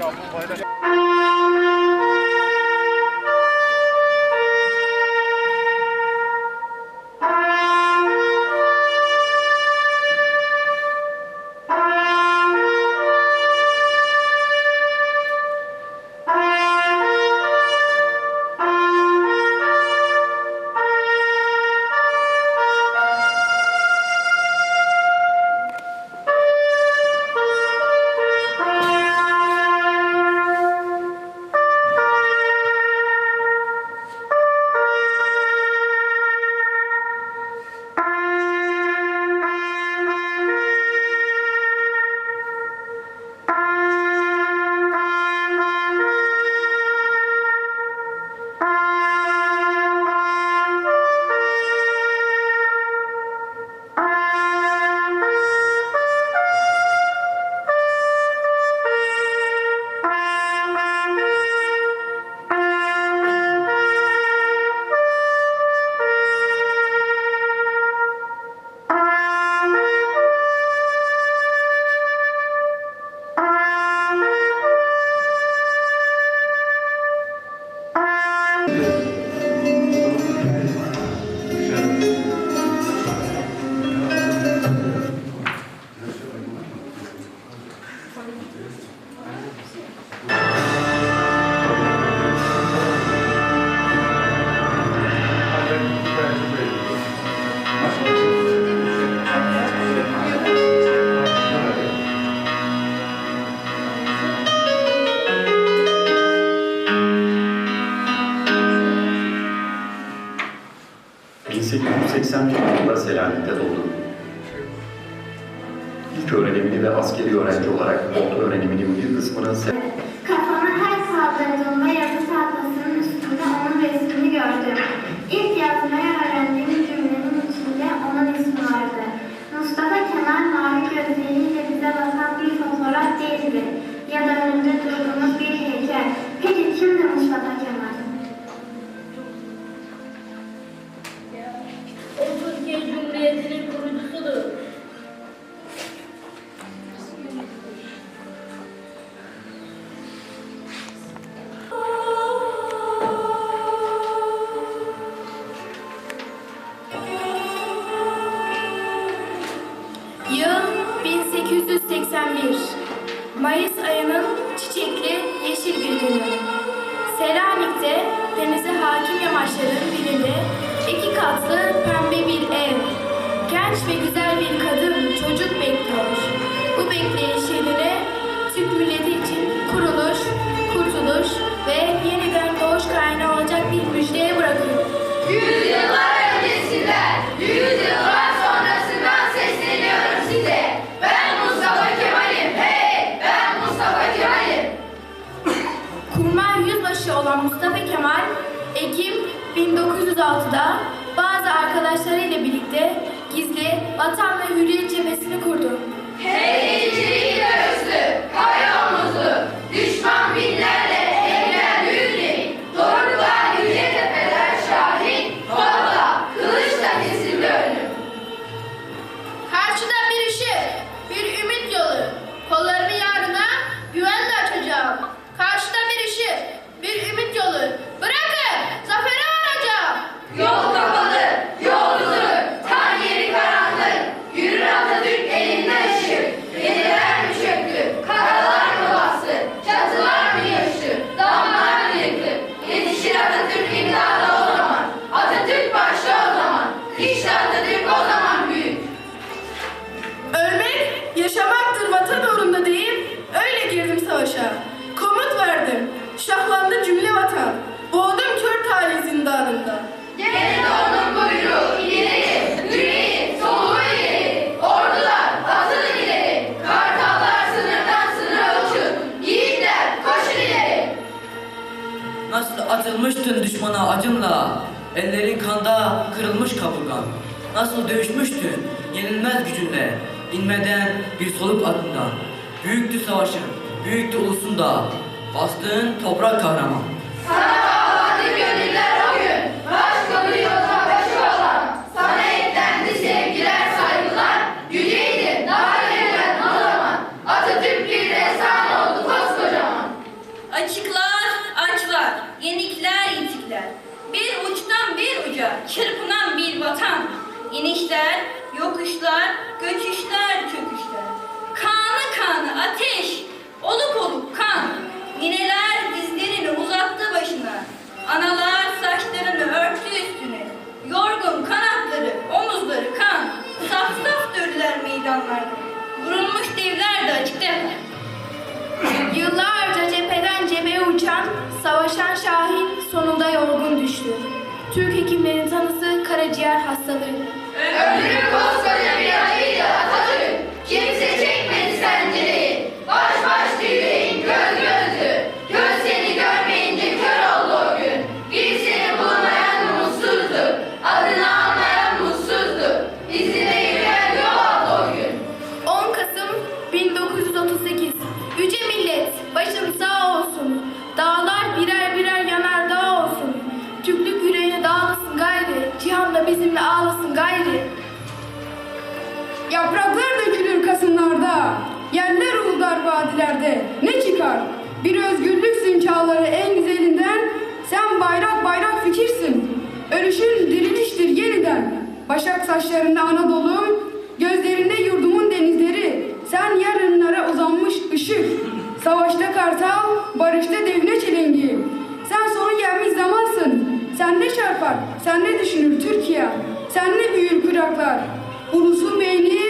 Ya bu bayrak... 81 yılında Selanik'te doğdu. İlk öğrenimini ve askeri öğrenci olarak orta öğreniminin bir kısmını 1981 Mayıs ayının çiçekli yeşil bir günü. Selanik'te denize hakim yamaçların birinde iki katlı pembe bir ev. Genç ve güzel bir kadın çocuk bekliyor. Bu bekleyiş yerine Türk milleti için kuruluş, kurtuluş ve yeniden doğuş kaynağı olacak bir müjdeye bırakıyor. 1906'da bazı arkadaşlarıyla birlikte gizli Vatan ve Hürriyet Cephesini kurdu. Hey! Sarsılmıştın düşmana acımla, ellerin kanda kırılmış kaburgan. Nasıl dövüşmüştün yenilmez gücünle, inmeden bir soluk adından. Büyüktü savaşın, büyüktü ulusunda, bastığın toprak kahraman. Ha! İnişler, yokuşlar, göçüşler, çöküşler. Kanı kanı ateş, oluk oluk çağları en güzelinden. Sen bayrak bayrak fikirsin. Ölüşün diriliştir yeniden. Başak saçlarında Anadolu, gözlerinde yurdumun denizleri. Sen yarınlara uzanmış ışık. Savaşta kartal, barışta devne çelengi. Sen sonu gelmiş zamansın. Sen ne çarpar, sen ne düşünür Türkiye? Sen ne büyür kucaklar? Ulusun beyni,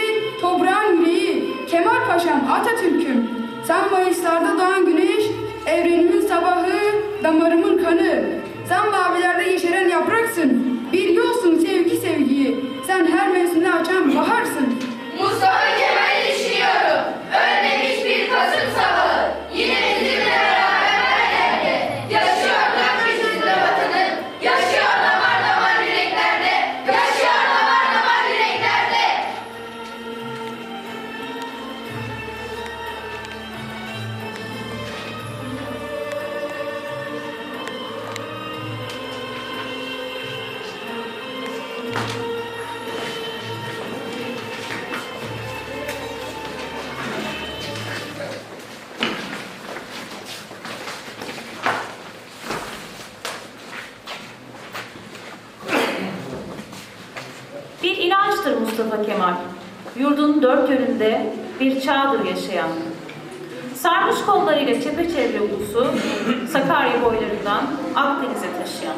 toprağın yüreği, Kemal Paşam Atatürk'üm. Sen Mayıslarda doğan güneş, evrenimin sabahı, damarımın kanı. Sen mavilerde yeşeren yapraksın, bir yolsun sevgi sevgiyi. Sen her mevsimde açan baharsın. Mustafa Mustafa Kemal. Yurdun dört yönünde bir çağdır yaşayan. Sarmış kollarıyla çepeçevre ulusu Sakarya boylarından Akdeniz'e taşıyan.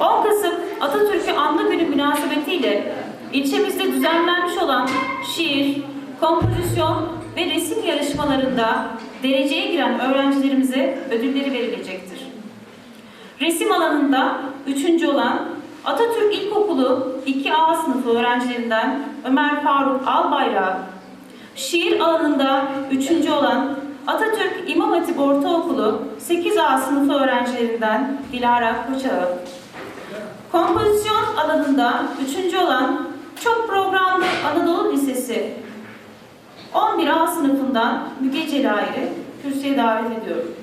10 Kasım Atatürk'ü anma günü münasebetiyle ilçemizde düzenlenmiş olan şiir, kompozisyon ve resim yarışmalarında dereceye giren öğrencilerimize ödülleri verilecektir. Resim alanında üçüncü olan Atatürk İlkokulu 2A sınıfı öğrencilerinden Ömer Faruk Albayrak, şiir alanında üçüncü olan Atatürk İmam Hatip Ortaokulu 8A sınıfı öğrencilerinden Dilara Koçağı, kompozisyon alanında üçüncü olan çok programlı Anadolu Lisesi 11A sınıfından Müge Celal'i kürsüye davet ediyorum.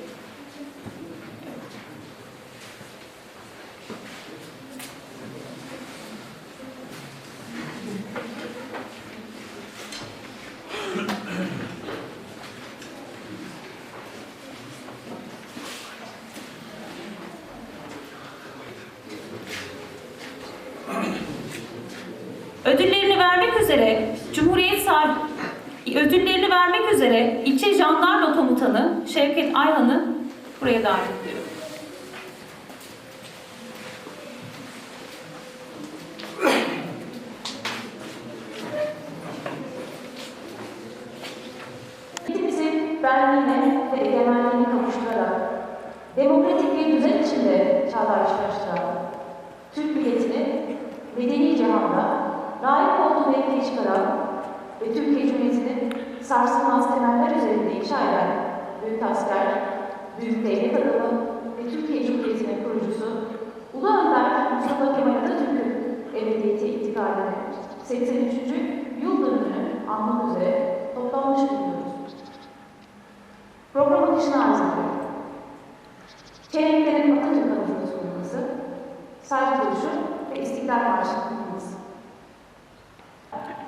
Ödüllerini vermek üzere Cumhuriyet sahibi ödüllerini vermek üzere ilçe jandarma komutanı Şevket Ayhan'ı buraya davet ediyorum. Benliğine ve egemenliğine kavuşturarak demokratik bir düzen içinde çağdaşlaştıran Türk milletini medeni cihanda layık ortaya çıkaran ve Türkiye Cumhuriyeti'nin sarsılmaz temeller üzerinde inşa eden Büyük Asker, Büyük Devlet Adamı ve Türkiye Cumhuriyeti'nin kurucusu Ulu Önder Mustafa Kemal Atatürk'ün emniyeti itikadını 83. yıl dönümünü anmak üzere toplanmış bulunuyoruz. Programın dışına arz ediyorum. Çeyreklerin Atatürk adına sunulması, saygı duruşu ve istiklal marşının kurulması. Thank you.